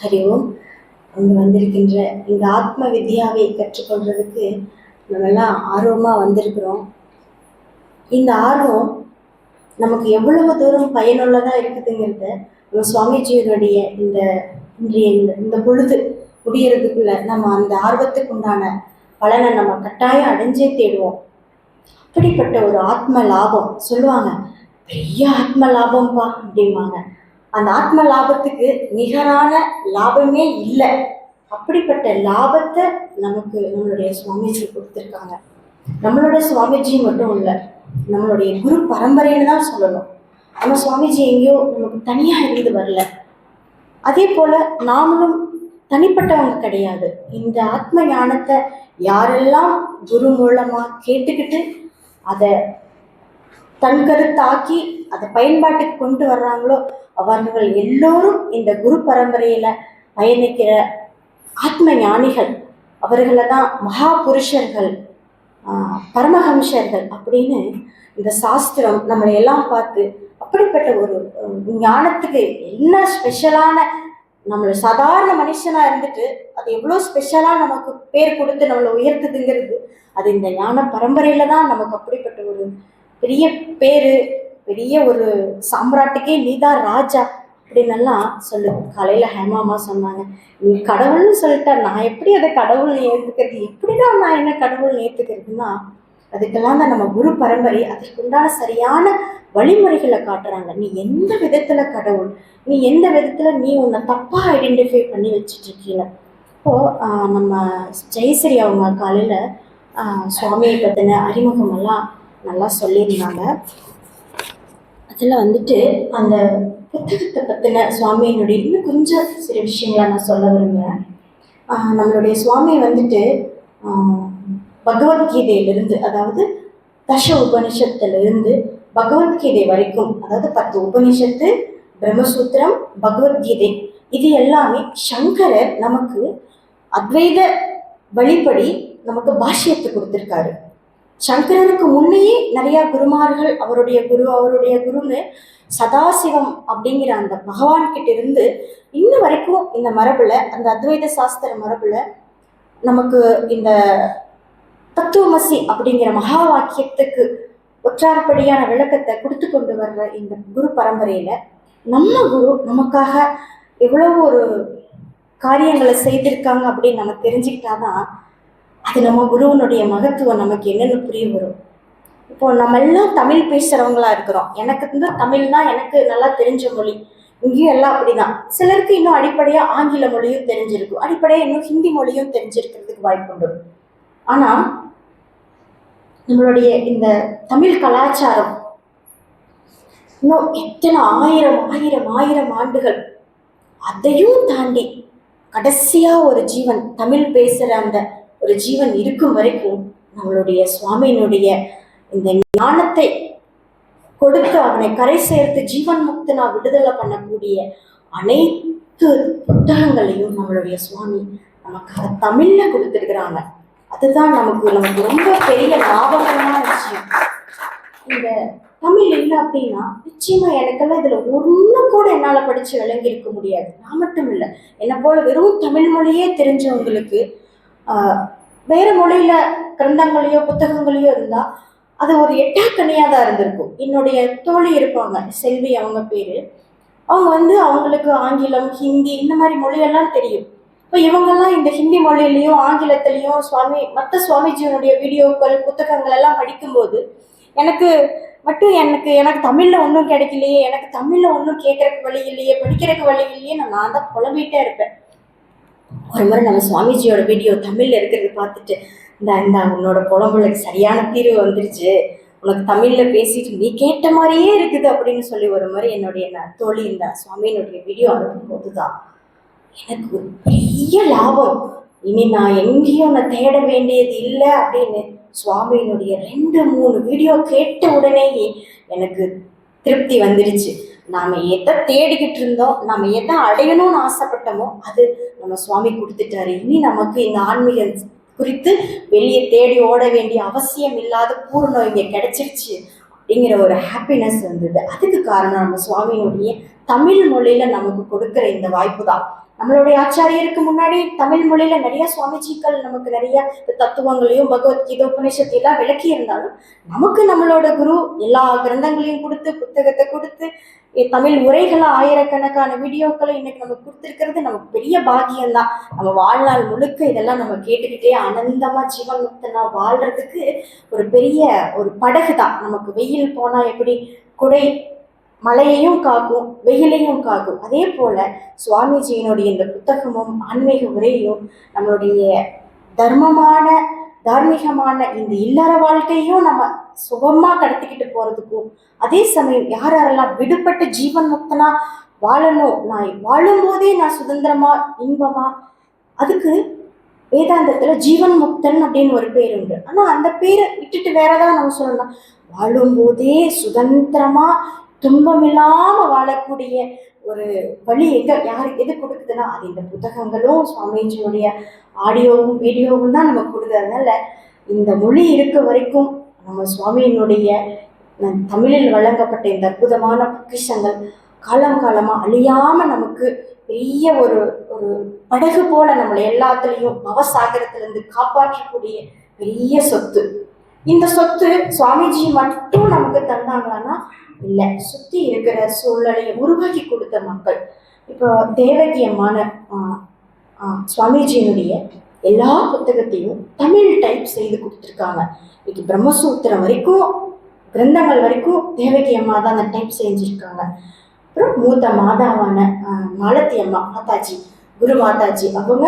ஹரி ஓம் அங்கே வந்திருக்கின்ற இந்த ஆத்ம வித்யாவை கற்றுக்கொள்றதுக்கு நம்மெல்லாம் ஆர்வமாக வந்திருக்கிறோம். இந்த ஆர்வம் நமக்கு எவ்வளவு தூரம் பயனுள்ளதாக இருக்குதுங்கிறத நம்ம சுவாமிஜியினுடைய இந்த இன்றைய இந்த இந்த பொழுது முடியறதுக்குள்ள நம்ம அந்த ஆர்வத்துக்கு உண்டான பலனை நம்ம கட்டாயம் அடைஞ்சே தேடுவோம். அப்படிப்பட்ட ஒரு ஆத்ம லாபம் சொல்லுவாங்க பெரிய ஆத்ம லாபம்ப்பா அப்படிம்பாங்க. அந்த ஆத்ம லாபத்துக்கு நிகரான லாபமே இல்லை. அப்படிப்பட்ட லாபத்தை நமக்கு நம்மளுடைய சுவாமிஜி கொடுத்துருக்காங்க. நம்மளுடைய சுவாமிஜி மட்டும் இல்லை நம்மளுடைய குரு பரம்பரைன்னு தான் சொல்லணும். நம்ம சுவாமிஜி எங்கேயோ நமக்கு தனியாக இருந்து வரல. அதே போல் நாமளும் தனிப்பட்டவங்க கிடையாது. இந்த ஆத்ம ஞானத்தை யாரெல்லாம் குரு மூலமாக கேட்டுக்கிட்டு அதை தன் கருத்தாக்கி அதை பயன்பாட்டுக்கு கொண்டு வர்றாங்களோ அவர்கள் எல்லோரும் இந்த குரு பரம்பரையில் பயணிக்கிற ஆத்ம ஞானிகள். அவர்களை தான் மகா புருஷர்கள் பரமஹம்சர்கள் அப்படின்னு இந்த சாஸ்திரம் நம்மளை எல்லாம் பார்த்து அப்படிப்பட்ட ஒரு ஞானத்துக்கு என்ன ஸ்பெஷலான நம்மளை சாதாரண மனுஷனாக இருந்துட்டு அது எவ்வளோ ஸ்பெஷலாக நமக்கு பேர் கொடுத்து நம்மளை உயர்த்துதுங்கிறது அது இந்த ஞான பரம்பரையில் தான் நமக்கு அப்படிப்பட்ட ஒரு பெரிய பேர் பெரிய ஒரு சாம்ராட்டுக்கே நீதான் ராஜா அப்படின்னெல்லாம் சொல்லு. காலையில் ஹேமாமா சொன்னாங்க. நீ கடவுள்னு சொல்லிட்ட நான் எப்படி அதை கடவுள் ஏற்றுக்கிறது எப்படிதான் நான் என்ன கடவுள் ஏற்றுக்கிறதுனா அதுக்கெல்லாம் தான் நம்ம குரு பரம்பரை அதற்குண்டான சரியான வழிமுறைகளை காட்டுறாங்க. நீ எந்த விதத்துல கடவுள்? நீ எந்த விதத்துல நீ உன்னை தப்பா ஐடென்டிஃபை பண்ணி வச்சுட்டு இப்போது இப்போ நம்ம ஜெயஸ்ரீ அவங்க காலையில சுவாமியை பத்தின அறிமுகம் எல்லாம் நல்லா சொல்லியிருந்தாங்க. அதில் வந்துட்டு அந்த புத்தகத்தை பற்றின சுவாமியினுடைய இன்னும் கொஞ்சம் சில விஷயங்களை நான் சொல்ல விரும்புகிறேன் நம்மளுடைய சுவாமி வந்துட்டு பகவத்கீதையிலிருந்து அதாவது தச உபனிஷத்துலேருந்து பகவத்கீதை வரைக்கும் அதாவது பத்து உபனிஷத்து பிரம்மசூத்திரம் பகவத்கீதை இது எல்லாமே சங்கரர் நமக்கு அத்வைத வழிப்படி நமக்கு பாஷ்யத்தை கொடுத்துருக்காரு. சங்கரனுக்கு முன்னையே நிறைய குருமார்கள் அவருடைய குரு அவருடைய குருன்னு சதாசிவம் அப்படிங்கிற அந்த பகவான் கிட்ட இருந்து இன்ன வரைக்கும் இந்த மரபுல அந்த அத்வைத சாஸ்திர மரபுல நமக்கு இந்த தத்துவமசி அப்படிங்கிற மகா வாக்கியத்துக்கு ஒற்றார்படியான விளக்கத்தை கொடுத்து கொண்டு வர்ற இந்த குரு பரம்பரையில நம்ம குரு நமக்காக எவ்வளவு ஒரு காரியங்களை செய்திருக்காங்க அப்படின்னு நம்ம தெரிஞ்சுக்கிட்டாதான் அது நம்ம குருவனுடைய மகத்துவம் நமக்கு என்னென்னு புரிய வரும். இப்போ நம்ம எல்லாம் தமிழ் பேசுறவங்களா இருக்கிறோம். எனக்கு வந்து தமிழ் தான் எனக்கு நல்லா தெரிஞ்ச மொழி. இங்கேயும் எல்லாம் அப்படிதான். சிலருக்கு இன்னும் அடிப்படையா ஆங்கில மொழியும் தெரிஞ்சிருக்கும். அடிப்படையா இன்னும் ஹிந்தி மொழியும் தெரிஞ்சிருக்கிறதுக்கு வாய்ப்பு உண்டு. ஆனா நம்மளுடைய இந்த தமிழ் கலாச்சாரம் இன்னும் எத்தனை ஆயிரம் ஆயிரம் ஆயிரம் ஆண்டுகள் அதையும் தாண்டி கடைசியா ஒரு ஜீவன் தமிழ் பேசுற அந்த ஒரு ஜீவன் இருக்கும் வரைக்கும் நம்மளுடைய சுவாமியினுடைய இந்த ஞானத்தை கொடுத்து அவனை கரை சேர்த்து ஜீவன் முக்தனா விடுதலை பண்ணக்கூடிய அனைத்து புத்தகங்களையும் நம்மளுடைய சுவாமி நமக்காக தமிழ்ல கொடுத்துருக்குறாங்க. அதுதான் நமக்கு நமக்கு ரொம்ப பெரிய லாபகரமான விஷயம். இந்த தமிழ் இல்லை அப்படின்னா நிச்சயமா எனக்கெல்லாம் இதுல ஒண்ணு கூட என்னால படிச்சு விளங்கி இருக்க முடியாது. நான் மட்டும் இல்லை. என்னை போல வெறும் தமிழ் மொழியே தெரிஞ்சவங்களுக்கு வேற மொழியில கிரந்தங்களையோ புத்தகங்களையோ இருந்தா அது ஒரு எட்டாக்கனியாக தான் இருந்திருக்கும். என்னுடைய தோழி இருப்பாங்க செல்வி அவங்க பேரு. அவங்க வந்து அவங்களுக்கு ஆங்கிலம் ஹிந்தி இந்த மாதிரி மொழியெல்லாம் தெரியும். இப்போ இவங்கெல்லாம் இந்த ஹிந்தி மொழியிலையும் ஆங்கிலத்திலையும் சுவாமி மற்ற சுவாமிஜியினுடைய வீடியோக்கள் புத்தகங்கள் எல்லாம் படிக்கும்போது எனக்கு மட்டும் எனக்கு எனக்கு தமிழில் ஒன்றும் கிடைக்கலையே எனக்கு தமிழில் ஒன்றும் கேட்கறக்கு வழி இல்லையே படிக்கிறக்கு வழி இல்லையே நான் நான் தான் புலம்பிகிட்டே இருப்பேன். ஒரு முறை நம்ம சுவாமிஜியோட வீடியோ தமிழில் இருக்கிறது பார்த்துட்டு இந்த இந்த உன்னோட புலம்புகளுக்கு சரியான தீர்வு வந்துருச்சு. உனக்கு தமிழில் பேசிட்டு நீ கேட்ட மாதிரியே இருக்குது அப்படின்னு சொல்லி ஒரு முறை என்னுடைய தோழி இந்த சுவாமியினுடைய வீடியோ அனுப்பும்போது தான் எனக்கு ஒரு பெரிய லாபம். இனி நான் எங்கேயும் நான் தேட வேண்டியது இல்லை அப்படின்னு சுவாமியினுடைய ரெண்டு மூணு வீடியோ கேட்ட உடனேயே எனக்கு திருப்தி வந்துடுச்சு நாம எதை தேடிக்கிட்டு இருந்தோம் நம்ம எதை அடையணும்னு ஆசைப்பட்டோமோ அது நம்ம சுவாமி கொடுத்துட்டாரு. இனி நமக்கு இந்த ஆன்மீகம் குறித்து வெளியே தேடி ஓட வேண்டிய அவசியம் இல்லாத பூர்ணம் இங்க கிடைச்சிருச்சு அப்படிங்கிற ஒரு ஹாப்பினஸ் வந்தது. அதுக்கு காரணம் நம்ம சுவாமியினுடைய தமிழ் மொழியில நமக்கு கொடுக்கிற இந்த வாய்ப்பு தான். நம்மளுடைய ஆச்சாரியருக்கு முன்னாடி தமிழ் மொழியில நிறைய சுவாமிஜிக்கள் நமக்கு நிறைய தத்துவங்களையும் பகவத்கீதை உபநிஷத்தை எல்லாம் விளக்கி இருந்தாலும் நமக்கு நம்மளோட குரு எல்லா கிரந்தங்களையும் கொடுத்து புத்தகத்தை கொடுத்து தமிழ் உரைகளை ஆயிரக்கணக்கான வீடியோக்களை இன்னைக்கு நமக்கு கொடுத்துருக்கிறது நமக்கு பெரிய பாக்கியம்தான். நம்ம வாழ்நாள் முழுக்க இதெல்லாம் நம்ம கேட்டுக்கிட்டே ஆனந்தமா ஜீவன் முக்தனா வாழ்றதுக்கு ஒரு பெரிய ஒரு படகு தான் நமக்கு வெயில் போனா எப்படி குடை மழையையும் காக்கும் வெயிலையும் காக்கும். அதே போல சுவாமிஜியினுடைய இந்த புத்தகமும் ஆன்மீக உரையும் நம்மளுடைய தர்மமான தார்மீகமான இந்த இல்லற வாழ்க்கையும் நம்ம சுகமா கடத்திக்கிட்டு போறதுக்கும் அதே சமயம் யார் யாரெல்லாம் விடுபட்டு ஜீவன் முக்தனா வாழணும் நான் வாழும்போதே நான் சுதந்திரமா இன்பமா அதுக்கு வேதாந்தத்துல ஜீவன் முக்தன் அப்படின்னு ஒரு பேர் உண்டு. ஆனா அந்த பேரை விட்டுட்டு வேற தான் நம்ம சொல்லணும். வாழும்போதே சுதந்திரமா துன்பமில்லாம வாழக்கூடிய ஒரு வழி எங்க யாருக்கு எது கொடுக்குதுன்னா அது இந்த புத்தகங்களும் சுவாமிஜியுடைய ஆடியோவும் வீடியோவும் தான் நமக்கு கொடுக்குது. அதனால இந்த மொழி இருக்க வரைக்கும் நம்ம சுவாமியினுடைய தமிழில் வழங்கப்பட்ட இந்த அற்புதமான பொக்கிஷங்கள் காலம் காலமா அழியாம நமக்கு பெரிய ஒரு ஒரு படகு போல நம்மளை எல்லாத்துலேயும் பவசாகரத்திலிருந்து காப்பாற்றக்கூடிய பெரிய சொத்து. இந்த சொத்து சுவாமிஜி மட்டும் நமக்கு தந்தாங்களான்னா இல்லை. சுத்தி இருக்கிற சூழ்நிலையை உருவாக்கி கொடுத்த மக்கள். இப்போ தேவகி அம்மான சுவாமிஜியினுடைய எல்லா புத்தகத்தையும் தமிழ் டைப் செய்து கொடுத்துருக்காங்க. இன்னைக்கு பிரம்மசூத்திரம் வரைக்கும் கிரந்தங்கள் வரைக்கும் தேவகி அம்மா தான் அந்த டைப் செஞ்சுருக்காங்க. அப்புறம் மூத்த மாதாவான மாலத்தி அம்மா மாதாஜி குரு மாதாஜி அவங்க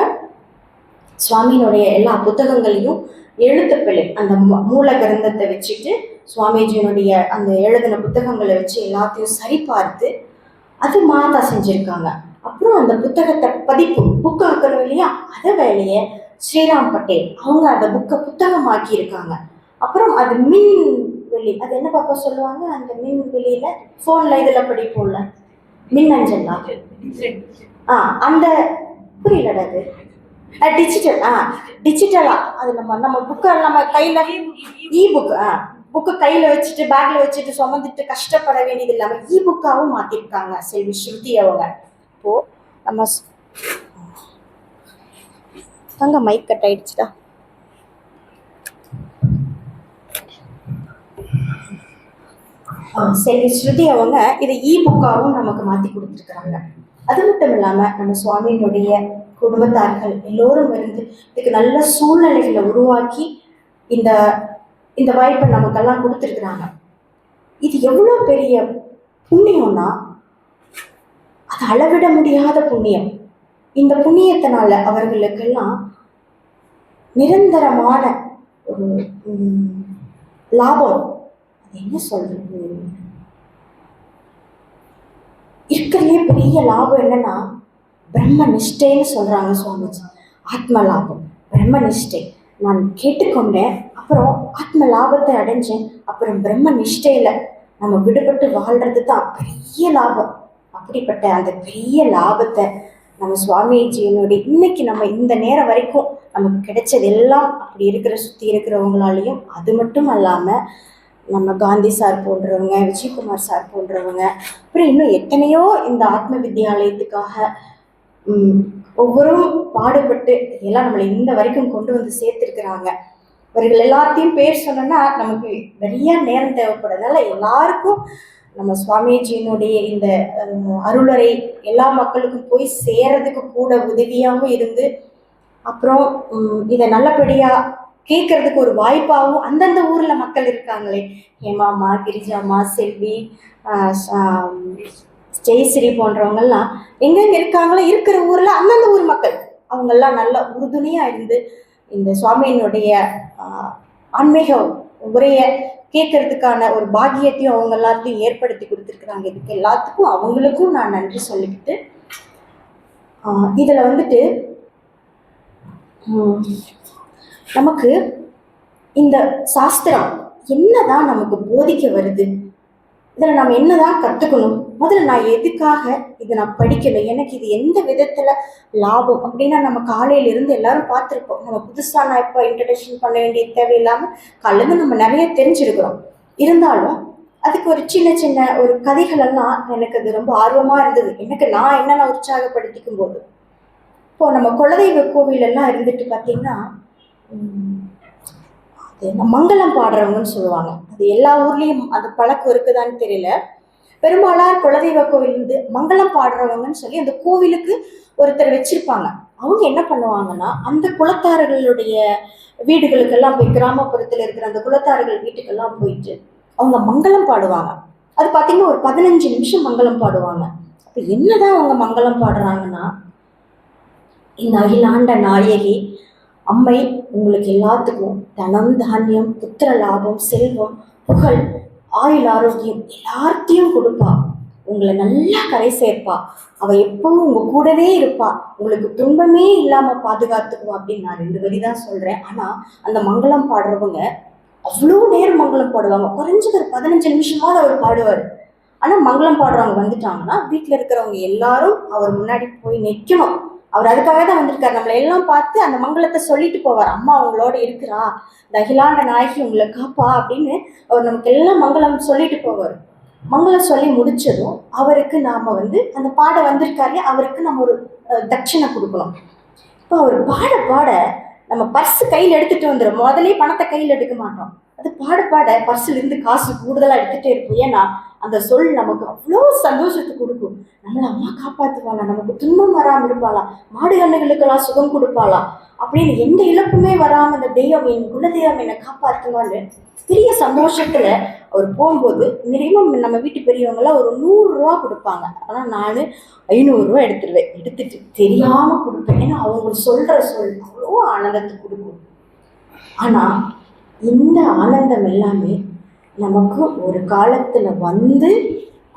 சுவாமியினுடைய எல்லா புத்தகங்களையும் எழுத்துப்பிழை அந்த மூல கிரந்தத்தை வச்சுட்டு சுவாமிஜியினுடைய அந்த எழுதின புத்தகங்களை வச்சு எல்லாத்தையும் சரிபார்த்து அது மாதா செஞ்சுருக்காங்க. அப்புறம் அந்த புத்தகத்தை பதிப்பு புக் ஆக்கணும் இல்லையா? அதை வேலையை ஸ்ரீராம் பட்டேல் அவங்க அந்த புக்கை புத்தகமாக்கி இருக்காங்க அப்புறம் அது மின் வெளி அது என்ன பாப்பா சொல்லுவாங்க? அந்த மின் வெளியில ஃபோன்ல இதில் படிப்போம்ல. மின் அஞ்சலா ஆ அந்த புரியலடா அது? டிஜிட்டல் ஆ டிஜிட்டலா அது நம்ம நம்ம புக்கை நம்ம கையில இ புக் ஆ. புக்கை கையில வச்சுட்டு பேக்ல வச்சுட்டு சுமந்துட்டு கஷ்டப்பட வேண்டியது இல்லாம இ புக்காவும் மாத்திருக்காங்க செல்வி ஸ்ருதி அவங்க. இப்போ நம்ம தங்க மைக் கட் ஆயிடுச்சுடா. செல்வி ஸ்ருதி அவங்க இதை இ புக்காவும் நமக்கு மாத்தி கொடுத்துருக்குறாங்க. அது மட்டும் இல்லாம நம்ம சுவாமியினுடைய குடும்பத்தார்கள் எல்லோரும் இருந்து இதுக்கு நல்ல சூழ்நிலைகளை உருவாக்கி இந்த இந்த வாய்ப்பை நமக்கெல்லாம் கொடுத்துருக்குறாங்க. இது எவ்வளோ பெரிய புண்ணியம்னா அது அளவிட முடியாத புண்ணியம். இந்த புண்ணியத்தினால அவர்களுக்கெல்லாம் நிரந்தரமான ஒரு லாபம். அது என்ன சொல்றது? இருக்கிறதுலே பெரிய லாபம் என்னன்னா பிரம்ம நிஷ்டைன்னு சொல்றாங்க சுவாமிஜி. ஆத்ம லாபம் பிரம்ம நிஷ்டை. நான் கேட்டுக்கொண்டேன். அப்புறம் ஆத்ம லாபத்தை அடைஞ்சேன். அப்புறம் பிரம்ம நிஷ்டையில நம்ம விடுபட்டு வாழ்றது தான் பெரிய லாபம். அப்படிப்பட்ட அந்த பெரிய லாபத்தை நம்ம சுவாமிஜியினுடைய இன்னைக்கு நம்ம இந்த நேரம் வரைக்கும் நமக்கு கிடைச்சது எல்லாம் அப்படி இருக்கிற சுற்றி இருக்கிறவங்களாலையும் அது மட்டும் அல்லாமல் நம்ம காந்தி சார் போன்றவங்க விஜயகுமார் சார் போன்றவங்க அப்புறம் இன்னும் எத்தனையோ இந்த ஆத்ம வித்யாலயத்துக்காக ஒவ்வொரும் பாடுபட்டு எல்லாம் நம்மளை இந்த வரைக்கும் கொண்டு வந்து சேர்த்துருக்குறாங்க. இவர்கள் எல்லாத்தையும் பேர் சொன்னோன்னா நமக்கு நிறைய நேரம் தேவைப்படுறதுனால எல்லாருக்கும் நம்ம சுவாமிஜியினுடைய இந்த அருளரை எல்லா மக்களுக்கும் போய் சேரதுக்கு கூட உதவியாகவும் இருந்து அப்புறம் இதை நல்லபடியாக கேட்கறதுக்கு ஒரு வாய்ப்பாகவும் அந்தந்த ஊரில் மக்கள் இருக்காங்களே. ஹேமாமா கிரிஜாமா செல்வி ஆஹ் ஜெயஸ்ரீ போன்றவங்கெல்லாம் எங்கெங்க இருக்காங்களோ இருக்கிற ஊரில் அந்தந்த ஊர் மக்கள். அவங்கெல்லாம் நல்லா உறுதுணையாக இருந்து இந்த சுவாமியினுடைய ஆன்மீக உரையை கேட்கறதுக்கான ஒரு பாக்கியத்தையும் அவங்க எல்லாத்தையும் ஏற்படுத்தி கொடுத்துருக்குறாங்க. இதுக்கு எல்லாத்துக்கும் அவங்களுக்கும் நான் நன்றி சொல்லிக்கிட்டு இதில் வந்துட்டு நமக்கு இந்த சாஸ்திரம் என்னதான் நமக்கு போதிக்க வருது இதில் நம்ம என்னதான் கற்றுக்கணும் முதல்ல நான் எதுக்காக இதை நான் படிக்கலை? எனக்கு இது எந்த விதத்தில் லாபம்? அப்படின்னா நம்ம காலையில இருந்து எல்லாரும் பார்த்துருப்போம். நம்ம புதுசாக நான் இப்போ இன்ட்ரடக்ஷன் பண்ண வேண்டிய தேவையில்லாமல் காலையிலேருந்து நம்ம நிறைய தெரிஞ்சிருக்கிறோம். இருந்தாலும் அதுக்கு ஒரு சின்ன சின்ன ஒரு கதைகள் எல்லாம் எனக்கு அது ரொம்ப ஆர்வமா இருந்தது. எனக்கு நான் என்னென்ன உற்சாகப்படுத்திக்கும் போது. இப்போ நம்ம குலதெய்வ கோவில் எல்லாம் இருந்துட்டு பார்த்தீங்கன்னா அது என்ன மங்களம் பாடுறவங்கன்னு சொல்லுவாங்க. அது எல்லா ஊர்லேயும் அது பழக்கம் இருக்குதான்னு தெரியல. பெரும்பாலார் குலதெய்வ கோவில் வந்து மங்களம் பாடுறவங்கன்னு சொல்லி அந்த கோவிலுக்கு ஒருத்தர் வச்சிருப்பாங்க. அவங்க என்ன பண்ணுவாங்கன்னா அந்த குலத்தார்களுடைய வீடுகளுக்கெல்லாம் போய் கிராமப்புறத்தில் இருக்கிற அந்த குலத்தார்கள் வீட்டுக்கெல்லாம் போயிட்டு அவங்க மங்களம் பாடுவாங்க. அது பார்த்தீங்கன்னா ஒரு பதினஞ்சு நிமிஷம் மங்களம் பாடுவாங்க. அப்போ என்னதான் அவங்க மங்களம் பாடுறாங்கன்னா இந்த அகிலாண்ட நாயகி அம்மை உங்களுக்கு எல்லாத்துக்கும் தனம் தானியம் புத்திர லாபம் செல்வம் புகழ் ஆயுள் ஆரோக்கியம் எல்லாத்தையும் கொடுப்பா. உங்களை நல்லா கரை சேர்ப்பா. அவ எப்பவும் உங்க கூடவே இருப்பா. உங்களுக்கு துன்பமே இல்லாம பாதுகாத்துக்குவா அப்படின்னு நான் ரெண்டு வரி தான் சொல்றேன். ஆனா அந்த மங்களம் பாடுறவங்க அவ்வளோ நேரம் மங்களம் பாடுவாங்க. குறைஞ்சது ஒரு பதினஞ்சு நிமிஷமாவது அவர் பாடுவார். ஆனால் மங்களம் பாடுறவங்க வந்துட்டாங்கன்னா வீட்டில் இருக்கிறவங்க எல்லாரும் அவர் முன்னாடி போய் நிற்கணும் அவர் அதுக்காக தான் வந்திருக்காரு. நம்மளை எல்லாம் பார்த்து அந்த மங்களத்தை சொல்லிட்டு போவார். அம்மா அவங்களோட இருக்கிறா. தகிலாண்ட நாயகி உங்களை காப்பா அப்படின்னு அவர் நமக்கு எல்லாம் மங்களம் சொல்லிட்டு போவார். மங்களம் சொல்லி முடிச்சதும் அவருக்கு நாம வந்து அந்த பாட வந்திருக்காரு. அவருக்கு நம்ம ஒரு தட்சிணை தட்சணை கொடுக்கணும். இப்போ அவர் பாட பாட நம்ம பர்ஸ் கையில் எடுத்துட்டு வந்துடும் முதலே பணத்தை கையில் எடுக்க மாட்டோம். அது பாட பாட பர்ஸ்ல இருந்து காசு கூடுதலாக எடுத்துகிட்டே இருப்போம். ஏன்னா அந்த சொல் நமக்கு அவ்வளோ சந்தோஷத்தை கொடுக்கும். நம்மளை அம்மா காப்பாற்றுவாளா நமக்கு துன்பம் வராமல் இருப்பாளா? மாடு கண்ணுகளுக்கெல்லாம் சுகம் கொடுப்பாளா? அப்படின்னு எந்த இழப்புமே வராமல் அந்த தெய்வம் என் குலதெய்வம் என்னை காப்பாற்றுவான்னு பெரிய சந்தோஷத்தில் அவர் போகும்போது மினிமம் நம்ம வீட்டு பெரியவங்களாம் ஒரு நூறுரூவா கொடுப்பாங்க. ஆனால் நான் ஐநூறுரூவா எடுத்துருவேன். எடுத்துட்டு தெரியாமல் கொடுப்பேன். ஏன்னா அவங்க சொல்கிற சொல் அவ்வளோ ஆனந்தத்தை கொடுக்கும். ஆனால் இந்த ஆனந்தம் எல்லாமே நமக்கு ஒரு காலத்துல வந்து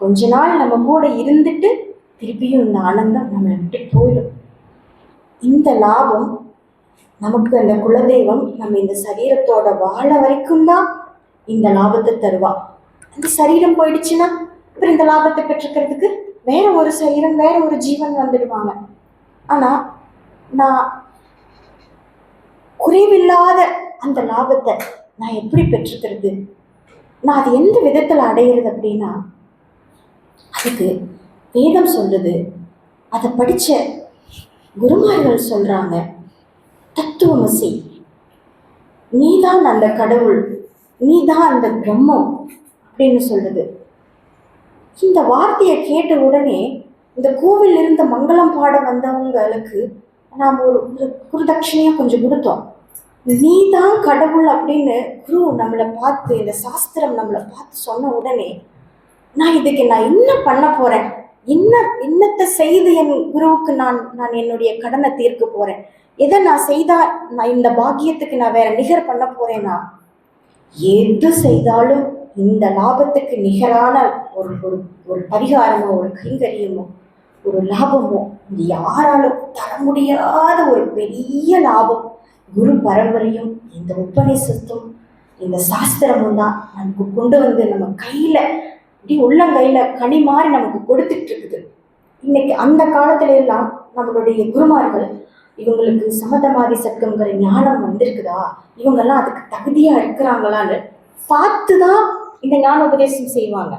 கொஞ்ச நாள் நம்ம கூட இருந்துட்டு திருப்பியும் இந்த ஆனந்தம் நம்மளை விட்டு போயிடும். இந்த லாபம் நமக்கு அந்த குலதெய்வம் நம்ம இந்த சரீரத்தோட வாழ வரைக்கும் தான் இந்த லாபத்தை தருவா. அந்த சரீரம் போயிடுச்சுன்னா அப்புறம் இந்த லாபத்தை பெற்றுக்கிறதுக்கு வேற ஒரு சரீரம் வேற ஒரு ஜீவன் வந்துடுவாங்க. ஆனா நான் குறைவில்லாத அந்த லாபத்தை நான் எப்படி பெற்றுக்கிறது? நான் அது எந்த விதத்தில் அடையிறது அப்படின்னா அதுக்கு வேதம் சொல்லுது. அதை படித்த குருமார்கள் சொல்கிறாங்க தத்துவமசி. நீதான் அந்த கடவுள் நீதான் அந்த பிரம்மம் அப்படின்னு சொல்லுது. இந்த வார்த்தையை கேட்ட உடனே இந்த கோவில் இருந்த மங்களம் பாட வந்தவங்களுக்கு நாம் ஒரு குருதட்சிணையாக கொஞ்சம் கொடுத்தோம். நீ தான் கடவுள் அப்படின்னு குரு நம்மளை பார்த்து இந்த சாஸ்திரம் நம்மளை பார்த்து சொன்ன உடனே நான் இதுக்கு நான் என்ன பண்ண போறேன்? என்ன என்னத்தை செய்து என் குருவுக்கு நான் நான் என்னுடைய கடனை தீர்க்க போறேன்? எதை நான் செய்தா நான் இந்த பாக்கியத்துக்கு நான் வேற நிகர் பண்ண போறேனா? எது செய்தாலும் இந்த லாபத்துக்கு நிகரான ஒரு ஒரு ஒரு பரிகாரமோ ஒரு கைங்கரியமோ ஒரு லாபமோ இது யாராலும் தர முடியாத ஒரு பெரிய லாபம். குரு பரம்பரையும் இந்த உபநிஷத்தும் இந்த சாஸ்திரமும் தான் நமக்கு கொண்டு வந்து நம்ம கையில இப்படி உள்ளங்கையில் கனி மாறி நமக்கு கொடுத்துட்டு இருக்குது. இன்னைக்கு அந்த காலத்துல எல்லாம் நம்மளுடைய குருமார்கள் இவங்களுக்கு சமதமாதி சர்க்கங்கிற ஞானம் வந்திருக்குதா? இவங்கெல்லாம் அதுக்கு தகுதியா இருக்கிறாங்களான்னு பார்த்து தான் இந்த ஞான உபதேசம் செய்வாங்க.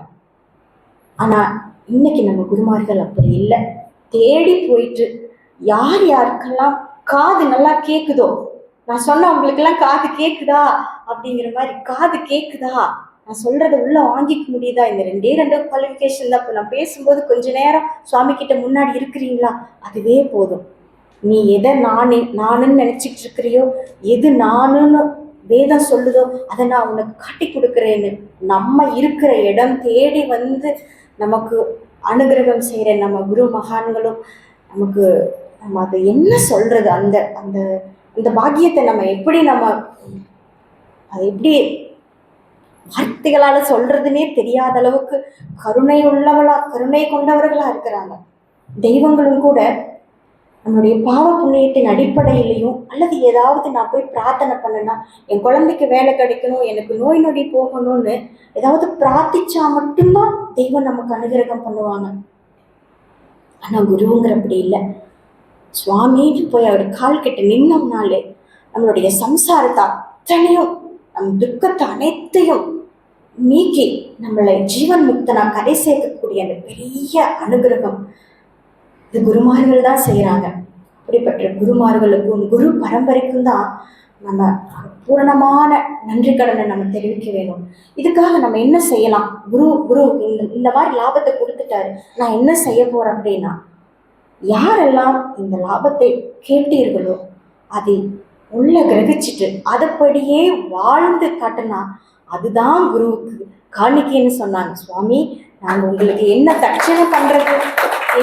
ஆனா இன்னைக்கு நம்ம குருமார்கள் அப்படி இல்லை. தேடி போயிட்டு யார் யாருக்கெல்லாம் காது நல்லா கேக்குதோ நான் சொன்ன உங்களுக்கெல்லாம் காது கேக்குதா? அப்படிங்கிற மாதிரி காது கேக்குதா? நான் சொல்றத உள்ள வாங்கிக்க முடியுதா? இந்த ரெண்டே ரெண்டு குவாலிஃபிகேஷன் தான். இப்போ நான் பேசும்போது கொஞ்ச நேரம் சுவாமி கிட்ட முன்னாடி இருக்கிறீங்களா? அதுவே போதும். நீ எதை நானே நானுன்னு நினைச்சிட்டு இருக்கிறியோ எது நானுன்னு வேதம் சொல்லுதோ அதை நான் உனக்கு காட்டி கொடுக்குறேன்னு நம்ம இருக்கிற இடம் தேடி வந்து நமக்கு அனுகிரகம் செய்கிற நம்ம குரு மகான்களும் நமக்கு நம்ம அதை என்ன சொல்றது? அந்த அந்த இந்த பாக்கியத்தை நம்ம எப்படி நம்ம அதை எப்படி வார்த்தைகளால் சொல்றதுனே தெரியாத அளவுக்கு கருணை உள்ளவளா கருணை கொண்டவர்களா இருக்கிறாங்க. தெய்வங்களும் கூட நம்மளுடைய பாவ புண்ணியத்தின் அடிப்படையிலையும் அல்லது ஏதாவது நான் போய் பிரார்த்தனை பண்ணனா என் குழந்தைக்கு வேலை கிடைக்கணும் எனக்கு நோய் நொடி போகணும்னு ஏதாவது பிரார்த்திச்சா மட்டும்தான் தெய்வம் நமக்கு அனுகிரகம் பண்ணுவாங்க. ஆனா குருங்கிறப்படி இல்லை. சுவாமின்னு போய் அவர் கால் கிட்ட நின்னோம்னாலே நம்மளுடைய சம்சாரத்தை அத்தனையும் நம் துக்கத்தை அனைத்தையும் நீக்கி நம்மளை ஜீவன் முக்தனா கரை சேர்க்கக்கூடிய அந்த பெரிய அனுகிரகம் இது குருமார்கள் தான் செய்கிறாங்க அப்படிப்பட்ட குருமார்களுக்கும் குரு பரம்பரைக்கும் தான் நம்ம பூரணமான நன்றி கடனை நம்ம தெரிவிக்க வேணும். இதுக்காக நம்ம என்ன செய்யலாம்? குரு குரு இந்த இந்த மாதிரி லாபத்தை கொடுத்துட்டாரு. நான் என்ன செய்ய போறேன் அப்படின்னா யாரெல்லாம் இந்த லாபத்தை கேட்டீர்களோ அதை உள்ள கிரகிச்சிட்டு அதுபடியே வாழ்ந்து காட்டினா அதுதான் குருவுக்கு காணிக்கைன்னு சொன்னாங்க. சுவாமி நாங்கள் உங்களுக்கு என்ன தட்சணை பண்ணுறது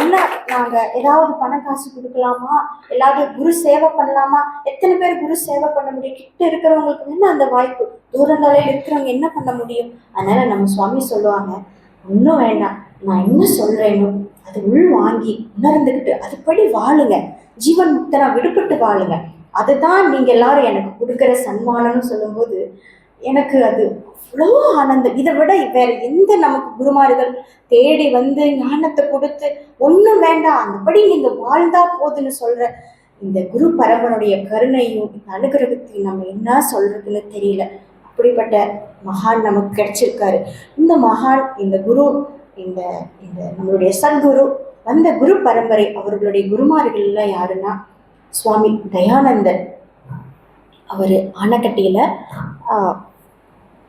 என்ன நாங்கள் ஏதாவது பணம் காசு கொடுக்கலாமா? ஏதாவது குரு சேவை பண்ணலாமா? எத்தனை பேர் குரு சேவை பண்ண முடியும்? கிட்ட இருக்கிறவங்களுக்கு என்ன அந்த வாய்ப்பு? தூரந்தாலையில் இருக்கிறவங்க என்ன பண்ண முடியும்? அதனால நம்ம சுவாமி சொல்லுவாங்க ஒன்றும் வேண்டாம். நான் என்ன சொல்கிறேனோ அது உள் வாங்கி உணர்ந்துக்கிட்டு அதுபடி வாழுங்க. ஜீவன் முக்தனா விடுபட்டு வாழுங்க. அதுதான் நீங்கள் எல்லாரும் எனக்கு கொடுக்குற சன்மானம்னு சொல்லும்போது எனக்கு அது அவ்வளோ ஆனந்தம். இதை விட வேற எந்த நமக்கு குருமார்கள் தேடி வந்து ஞானத்தை கொடுத்து ஒன்றும் வேண்டாம் அந்தபடி நீங்கள் வாழ்ந்தா போதுன்னு சொல்ற இந்த குரு பரம்பனுடைய கருணையும் இந்த அனுகிரகத்தையும் நம்ம என்ன சொல்றதுன்னு தெரியல. அப்படிப்பட்ட மகான் நமக்கு கிடைச்சிருக்காரு. இந்த மகான் இந்த குரு இந்த இந்த நம்மளுடைய சத்குரு வந்த குரு பரம்பரை அவர்களுடைய குருமார்கள்லாம் யாருன்னா சுவாமி தயானந்தர் அவர் அணைக்கட்டியில்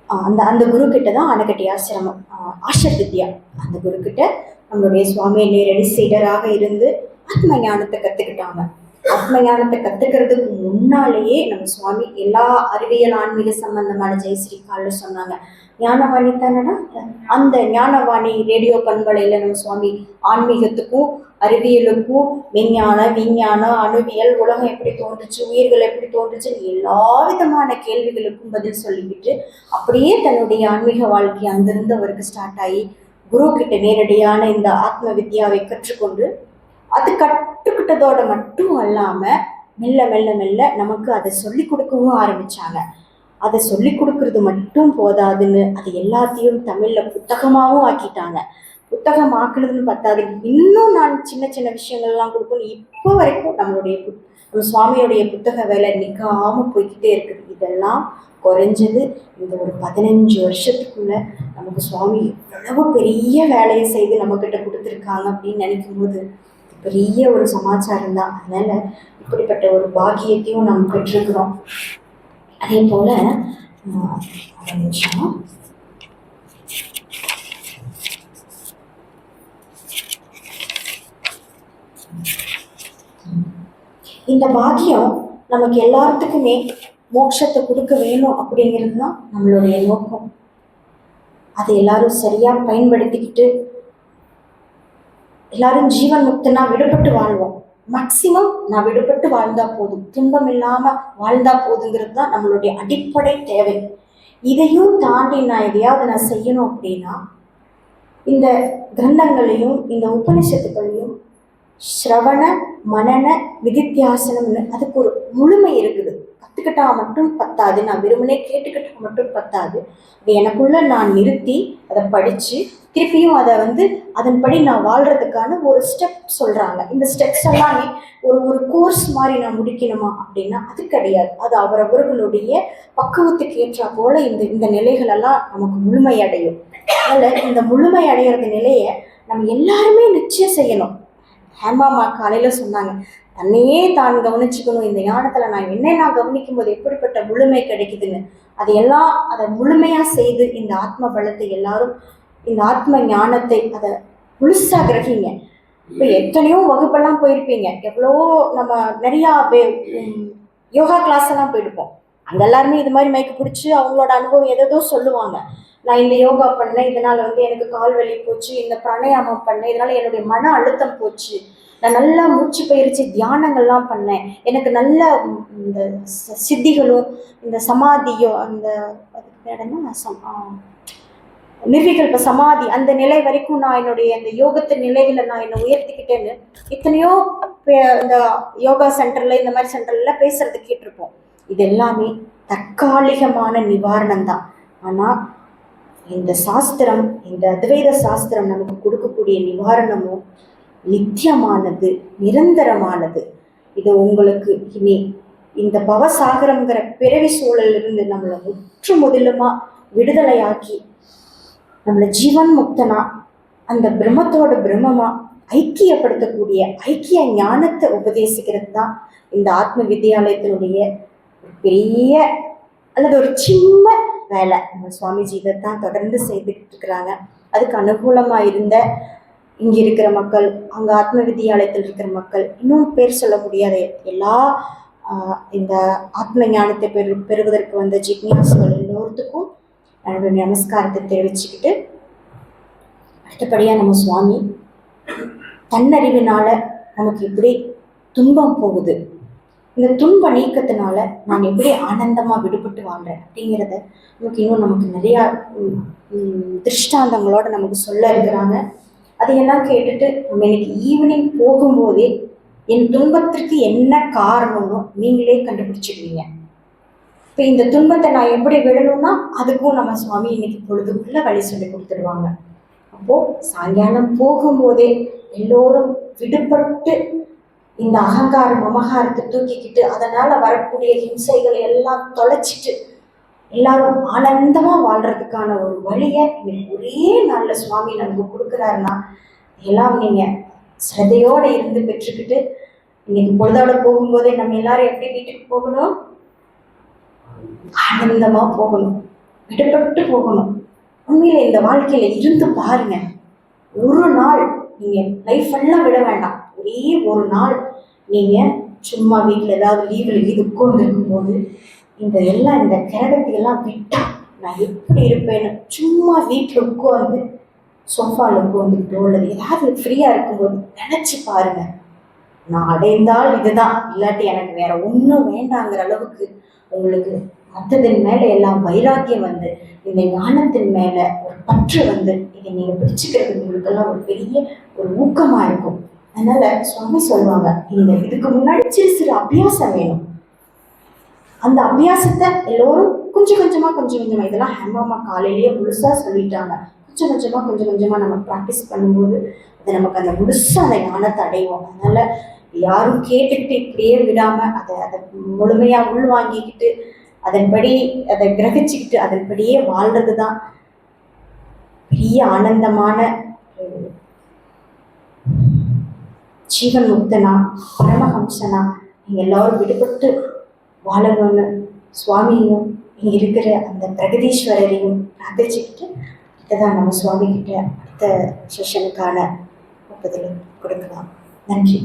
அந்த அந்த குரு கிட்ட தான் அணைக்கட்டி ஆசிரமம் ஆஹ் ஆஷர் வித்யா அந்த குரு கிட்ட நம்மளுடைய சுவாமி நேரடி சீடராக இருந்து ஆத்ம ஞானத்தை கற்றுக்கிட்டாங்க ஆத்ம ஞானத்தை கற்றுக்கிறதுக்கு முன்னாலேயே நம்ம சுவாமி எல்லா அறிவியல் ஆன்மீக சம்பந்தமான ஜெயஸ்ரீ காலில் சொன்னாங்க. ஞானவாணி தானடா? அந்த ஞானவாணி ரேடியோ பண்பலையில் நம்ம சுவாமி ஆன்மீகத்துக்கும் அறிவியலுக்கும் விஞ்ஞான விஞ்ஞானம் அணுவியல் உலகம் எப்படி தோன்றுச்சு உயிர்கள் எப்படி தோன்றுச்சுன்னு எல்லா விதமான கேள்விகளுக்கும் பதில் சொல்லிக்கிட்டு அப்படியே தன்னுடைய ஆன்மீக வாழ்க்கை அங்கிருந்து அவருக்கு ஸ்டார்ட் ஆகி குரு கிட்ட நேரடியான இந்த ஆத்ம வித்யாவை கற்றுக்கொண்டு அது கற்றுக்கிட்டதோட மட்டும் அல்லாம மெல்ல மெல்ல மெல்ல நமக்கு அதை சொல்லி கொடுக்கவும் ஆரம்பிச்சாங்க. அதை சொல்லி கொடுக்கறது மட்டும் போதாதுன்னு அது எல்லாத்தையும் தமிழ்ல புத்தகமாகவும் ஆக்கிட்டாங்க. புத்தகம் ஆக்குனதுன்னு பார்த்தாது இன்னும் நான் சின்ன சின்ன விஷயங்கள்லாம் கொடுக்கணும். இப்போ வரைக்கும் நம்மளுடைய புத்- நம்ம சுவாமியுடைய புத்தக வேலை நிற்காம போய்கிட்டே இருக்குது. இதெல்லாம் குறைஞ்சது இந்த ஒரு பதினஞ்சு வருஷத்துக்குள்ள நமக்கு சுவாமி எவ்வளவு பெரிய வேலையை செய்து நம்மக்கிட்ட கொடுத்துருக்காங்க அப்படின்னு நினைக்கும் போது பெரிய ஒரு சமாச்சாரம் தான் அதனால இப்படிப்பட்ட ஒரு பாக்கியத்தையும் நம்ம பெற்றிருக்கிறோம். அதே போல ஒரு நிமிஷம். இந்த பாக்கியம் நமக்கு எல்லாத்துக்குமே மோட்சத்தை கொடுக்க வேணும் அப்படிங்கிறது தான் நம்மளுடைய நோக்கம். அதை எல்லாரும் சரியா பயன்படுத்திக்கிட்டு எல்லாரும் ஜீவன் முக்தனா விடுபட்டு வாழ்வோம். மேக்சிமம் நான் விடுபட்டு வாழ்ந்தா போதும். துன்பம் இல்லாம வாழ்ந்தா போதுங்கிறது தான் நம்மளுடைய அடிப்படை தேவை. இதையும் தாண்டி நான் எதையாவது நான் செய்யணும் அப்படின்னா இந்த கிரந்தங்களையும் இந்த உபனிஷத்துக்களையும் ஸ்ரவண மனன விதித்தியாசனம்னு அதுக்கு ஒரு முழுமை இருக்குது. கற்றுக்கிட்டா மட்டும் பத்தாது நான் வெறுமனே கேட்டுக்கிட்டா மட்டும் பத்தாது. அது எனக்குள்ள நான் நிறுத்தி அதை படித்து திருப்பியும் அதை வந்து அதன்படி நான் வாழ்கிறதுக்கான ஒரு ஸ்டெப் சொல்கிறாங்க இந்த ஸ்டெப்ஸ் எல்லாமே ஒரு ஒரு கோர்ஸ் மாதிரி நான் முடிக்கணுமா அப்படின்னா அது கிடையாது. அது அவரவர்களுடைய பக்குவத்துக்கு ஏற்றா போல இந்த இந்த நிலைகள் எல்லாம் நமக்கு முழுமையடையும் அதில் இந்த முழுமை அடையிறது நிலையை நம்ம எல்லாருமே நிச்சயம் செய்யணும். ஹேமாமா காலையில் சொன்னாங்க தன்னையே தான் கவனிச்சுக்கணும். இந்த ஞானத்தில் நான் என்ன நான் கவனிக்கும் போது எப்படிப்பட்ட முழுமை கிடைக்குதுன்னு அதையெல்லாம் அதை முழுமையாக செய்து இந்த ஆத்ம பலத்தை எல்லாரும் இந்த ஆத்ம ஞானத்தை அதை முழுசாக கிரகிங்க. இப்போ எத்தனையோ வகுப்பெல்லாம் போயிருப்பீங்க. எவ்வளோ நம்ம நிறையா பே- யோகா கிளாஸ் எல்லாம் போயிருப்போம். அங்கே எல்லாருமே இது மாதிரி மைக்கு பிடிச்சி அவங்களோட அனுபவம் எதோ சொல்லுவாங்க. நான் இந்த யோகா பண்ணேன் இதனால வந்து எனக்கு கால் வலி போச்சு இந்த பிராணாயாமம் பண்ணேன் இதனால என்னுடைய மன அழுத்தம் போச்சு. நான் நல்லா மூச்சு பயிற்சி தியானங்கள்லாம் பண்ணேன். எனக்கு நல்ல இந்த சித்திகளோ சித்திகளும் இந்த சமாதியோ அந்த அதுக்கு சம் நிர்விகல்ப சமாதி அந்த நிலை வரைக்கும் நான் என்னுடைய அந்த யோகத்து நிலைகளை நான் என்னை உயர்த்திக்கிட்டேன்னு எத்தனையோ பே- இந்த யோகா சென்டர்ல இந்த மாதிரி சென்டர்ல பேசுறது கேட்டிருப்போம். இது எல்லாமே தற்காலிகமான நிவாரணம் தான் ஆனால் இந்த சாஸ்திரம் இந்த அத்வைத சாஸ்திரம் நமக்கு கொடுக்கக்கூடிய நிவாரணமும் நித்தியமானது நிரந்தரமானது. இது உங்களுக்கு இனி இந்த பவசாகரங்கிற பிறவி சூழலிருந்து நம்மளை முற்று முதலுமா விடுதலையாக்கி நம்மளை ஜீவன் முக்தனா அந்த பிரம்மத்தோட பிரம்மமா ஐக்கியப்படுத்தக்கூடிய ஐக்கிய ஞானத்தை உபதேசிக்கிறது தான் இந்த ஆத்ம வித்யாலயத்தினுடைய பெரிய அல்லது ஒரு சின்ன வேலை. நம்ம சுவாமிஜி இதை தான் தொடர்ந்து செய்துக்கிட்டு இருக்கிறாங்க. அதுக்கு அனுகூலமாக இருந்த இங்கே இருக்கிற மக்கள் அங்கே ஆத்ம வித்தியாலயத்தில் இருக்கிற மக்கள் இன்னும் பேர் சொல்ல முடியாத. எல்லா இந்த ஆத்ம ஞானத்தை பெரு பெறுவதற்கு வந்த ஜிக்னியாசுகள் எல்லோருத்துக்கும் என்னுடைய நமஸ்காரத்தை தெரிவிச்சுக்கிட்டு அடுத்தபடியாக நம்ம சுவாமி தன்னறிவினால நமக்கு இப்படி துன்பம் போகுது. இந்த துன்ப நீக்கத்தினால நான் எப்படி ஆனந்தமாக விடுபட்டு வாழ்றேன் அப்படிங்கிறத நமக்கு இன்னும் நமக்கு நிறையா திருஷ்டாந்தங்களோட நமக்கு சொல்ல இருக்கிறாங்க. அதையெல்லாம் கேட்டுட்டு நம்ம இன்னைக்கு ஈவினிங் போகும்போதே என் துன்பத்திற்கு என்ன காரணம்னு நீங்களே கண்டுபிடிச்சிடுவீங்க. இப்போ இந்த துன்பத்தை நான் எப்படி விடணும்னா அதுக்கும் நம்ம சுவாமி இன்னைக்கு பொழுதுக்குள்ள வழி சொல்லி கொடுத்துடுவாங்க. அப்போ சாயங்காலம் போகும்போதே எல்லோரும் விடுபட்டு இந்த அகங்காரம் மமகாரத்தை தூக்கிக்கிட்டு அதனால வரக்கூடிய ஹிம்சைகளை எல்லாம் தொலைச்சிட்டு எல்லாரும் ஆனந்தமா வாழ்றதுக்கான ஒரு வழியை இன்னைக்கு ஒரே நாளில் சுவாமி நமக்கு கொடுக்குறாருன்னா எல்லாம் நீங்க சிரதையோட இருந்து பெற்றுக்கிட்டு இன்னைக்கு பொழுதோட போகும்போதே நம்ம எல்லாரும் எப்படி வீட்டுக்கு போகணும்? ஆனந்தமா போகணும். விடுபட்டு போகணும். உண்மையில இந்த வாழ்க்கையில இருந்து பாருங்க. ஒரு நாள் நீங்க லைஃப் எல்லாம் விட வேண்டாம். ஒரே ஒரு நாள் நீங்கள் சும்மா வீட்டில் ஏதாவது லீவில் இது உட்கார்ந்துருக்கும் போது இந்த எல்லாம் இந்த கிரகத்தையெல்லாம் விட்டா நான் எப்படி இருப்பேன்னு சும்மா வீட்டில் உட்கார்ந்து சோஃபாவில் உட்காந்துக்கிட்டோ அல்லது ஏதாவது ஃப்ரீயாக இருக்கும்போது நினச்சி பாருங்கள் நான் அடைந்தால் இதுதான். இல்லாட்டி எனக்கு வேற ஒன்றும் வேண்டாங்கிற அளவுக்கு உங்களுக்கு மற்றதின் மேலே எல்லாம் வைராக்கியம் வந்து இந்த ஞானத்தின் மேலே ஒரு பற்று வந்து இதை நீங்கள் பிடிச்சிக்கிறது உங்களுக்கெல்லாம் ஒரு பெரிய ஒரு ஊக்கமாக இருக்கும். அதனால சுவாமி சொல்லுவாங்க இந்த இதுக்கு முன்னாடி சிறு சிறு அபியாசம் வேணும். அந்த அபியாசத்தை எல்லோரும் கொஞ்சம் கொஞ்சமா கொஞ்சம் கொஞ்சமா இதெல்லாம் ஹேமாமா காலையிலேயே முழுசா சொல்லிட்டாங்க. கொஞ்சம் கொஞ்சமா கொஞ்சம் கொஞ்சமா நம்ம ப்ராக்டிஸ் பண்ணும்போது அது நமக்கு அந்த முழுசா அந்த ஞானத்தை அடைவோம். அதனால யாரும் கேட்டுக்கிட்டு இப்படியே விடாம அதை அதை முழுமையா உள்வாங்கிக்கிட்டு அதன்படி அதை கிரகிச்சுக்கிட்டு அதன்படியே வாழ்றது தான் பெரிய ஆனந்தமான ஒரு ஜீவன் முக்தனா பரமஹம்சனா நீங்க எல்லாரும் விடுபட்டு வாழணும்னு சுவாமியும் இங்க இருக்கிற அந்த பிரகதீஸ்வரரையும் பிரார்த்திச்சுக்கிட்டு இதுதான் நம்ம சுவாமி கிட்ட அடுத்த செஷனுக்கான ஒப்புதலை கொடுக்கலாம். நன்றி.